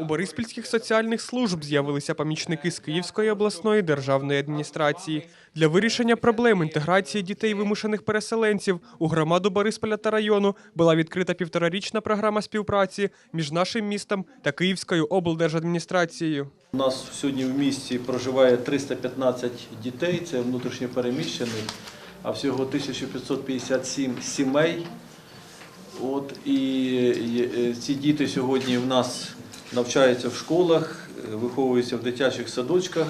У Бориспільських соціальних служб з'явилися помічники з Київської обласної державної адміністрації для вирішення проблем інтеграції дітей вимушених переселенців у громаду Борисполя та району була відкрита півторарічна програма співпраці між нашим містом та Київською облдержадміністрацією. У нас сьогодні в місті проживає 315 дітей, це внутрішньо переміщених, а всього 1557 сімей. От, і ці діти сьогодні в нас навчаються в школах, е, виховуються в дитячих садочках,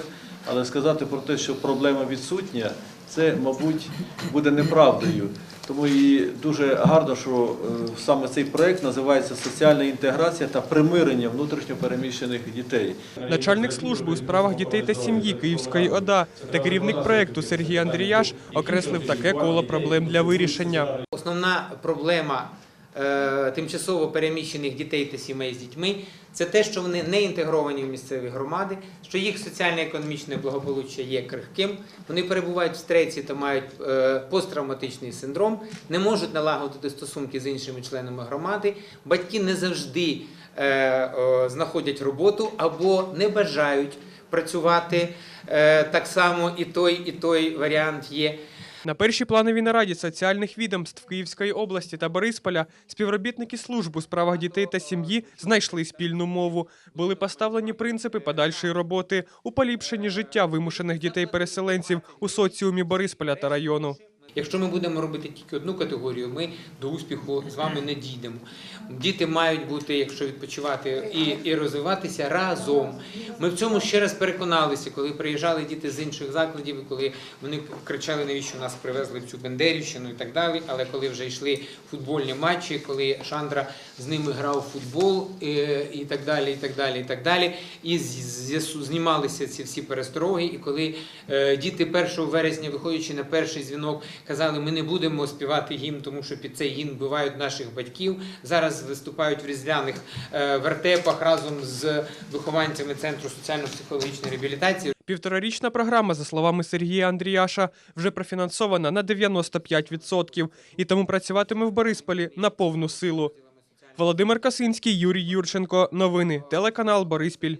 але сказати про те, що проблема відсутня, це, мабуть, буде неправдою. Тому і дуже гарно, що е, саме цей проект називається Соціальна інтеграція та примирення внутрішньо переміщених дітей. Начальник служби у справах дітей та сім'ї Київської ОДА та керівник проекту Сергій Андріяш окреслив таке коло проблем для вирішення. Основна проблема тимчасово переміщених дітей та сімей з дітьми це те, що вони не інтегровані в місцеві громади, що їх соціально-економічне благополуччя є крихким, вони перебувають в стресі та мають е, посттравматичний синдром, не можуть налагодити стосунки з іншими членами громади, батьки не завжди е, е, знаходять роботу або не бажають працювати. Е, так само і той, і той варіант є. На першій плановій нараді соціальних відомств Київської області та Борисполя співробітники служб у справах дітей та сім'ї знайшли спільну мову. Були поставлені принципи подальшої роботи у поліпшенні життя вимушених дітей-переселенців у соціумі Борисполя та району. Якщо ми будемо робити тільки одну категорію, ми до успіху з вами не дійдемо. Діти мають бути, якщо відпочивати і, і розвиватися разом. Ми в цьому ще раз переконалися, коли приїжджали діти з інших закладів, і коли вони кричали, навіщо нас привезли в цю Бендерівщину і так далі. Але коли вже йшли футбольні матчі, коли Шандра з ними грав в футбол е, і так далі, і так далі, і так далі, і знімалися ці всі перестороги. І коли е, діти 1 вересня, виходячи на перший дзвінок, казали, ми не будемо співати гімн, тому що під цей гімн вбивають наших батьків. Зараз виступають в різдвяних е, вертепах разом з вихованцями центру соціально-психологічної реабілітації. Півторарічна програма, за словами Сергія Андріяша, вже профінансована на 95% і тому працюватиме в Борисполі на повну силу. Володимир Касинський, Юрій Юрченко. Новини. Телеканал Бориспіль.